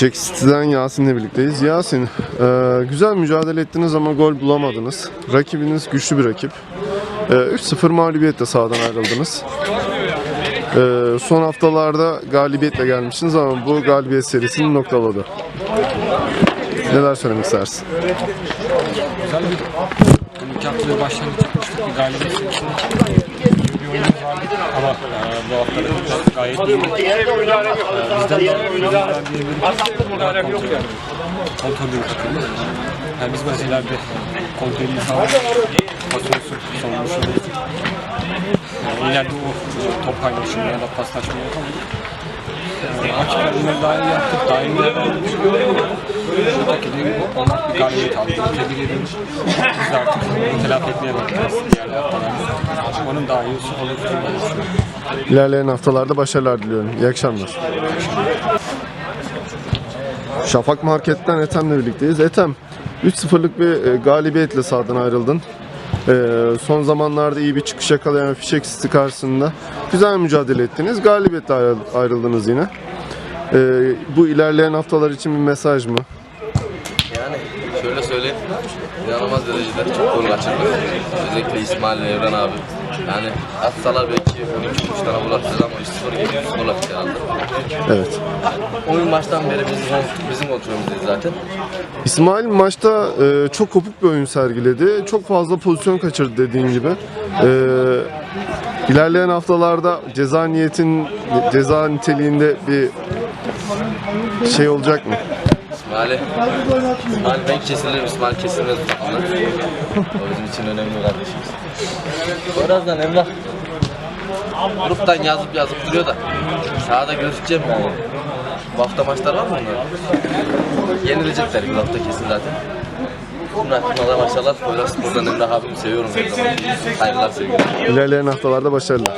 Fişek City'den Yasin'le birlikteyiz. Yasin, e, güzel mücadele ettiniz ama gol bulamadınız. Rakibiniz güçlü bir rakip. E, 3-0 mağlubiyetle sahadan ayrıldınız. E, son haftalarda galibiyetle gelmişsiniz ama bu galibiyet serisini noktaladı. Neler söylemek istersin? Güzel bir haftada başlangıç yapmıştık bir galibiyet vardı ama e, bu hafta gayet iyi. E, bizden daha bizden daha diyebilirim. Daha kontrollü, kontrollü bir takımız. Yani biz biraz ileride kontrolünü sağladık. Pas olsun, savunmuş oluruz. Yani ileride o top paylaşımı ya da paslaşma yapamadık. E, Maç planını daha iyi yaptık, daha iyi yaptık. Buradaki de onlar galibiyet aldı. Tebrik. Biz de artık telafi etmeye bakacağız diğer haftalarda. Onun daha iyi olur. İlerleyen haftalarda başarılar diliyorum. İyi akşamlar. Şafak Market'ten Ethem'le birlikteyiz. Ethem, 3-0'lık bir e, galibiyetle sahadan ayrıldın. E, son zamanlarda iyi bir çıkış yakalayan Fişek City karşısında güzel mücadele ettiniz. Galibiyetle ayrı- ayrıldınız yine. E, bu ilerleyen haftalar için bir mesaj mı? Şöyle söyleyeyim, inanılmaz derecede çok gol kaçırdık. Özellikle İsmail ve Evren abi. Yani atsalar belki 12 tane gol atacağız ama 3-0 geliyoruz, gol atacağız. Evet. Oyun baştan beri bizim, bizim kontrolümüzdeyiz zaten. İsmail maçta e, çok kopuk bir oyun sergiledi. Çok fazla pozisyon kaçırdı dediğin gibi. E, ilerleyen haftalarda ceza niyetin ceza niteliğinde bir şey olacak mı? İsmail'i, İsmail ben kesilirim, İsmail kesilmez. O bizim için önemli kardeşimiz. Birazdan Emrah gruptan yazıp yazıp duruyor da sahada gözükeceğim yani. Bu hafta maçlar var mı onların? Yenilecekler bu hafta kesin zaten. Emrah Kınalar maşallah. Poyraz Spor'dan Emrah abimi seviyorum. Saygılar sevgiler. İlerleyen haftalarda başarılar.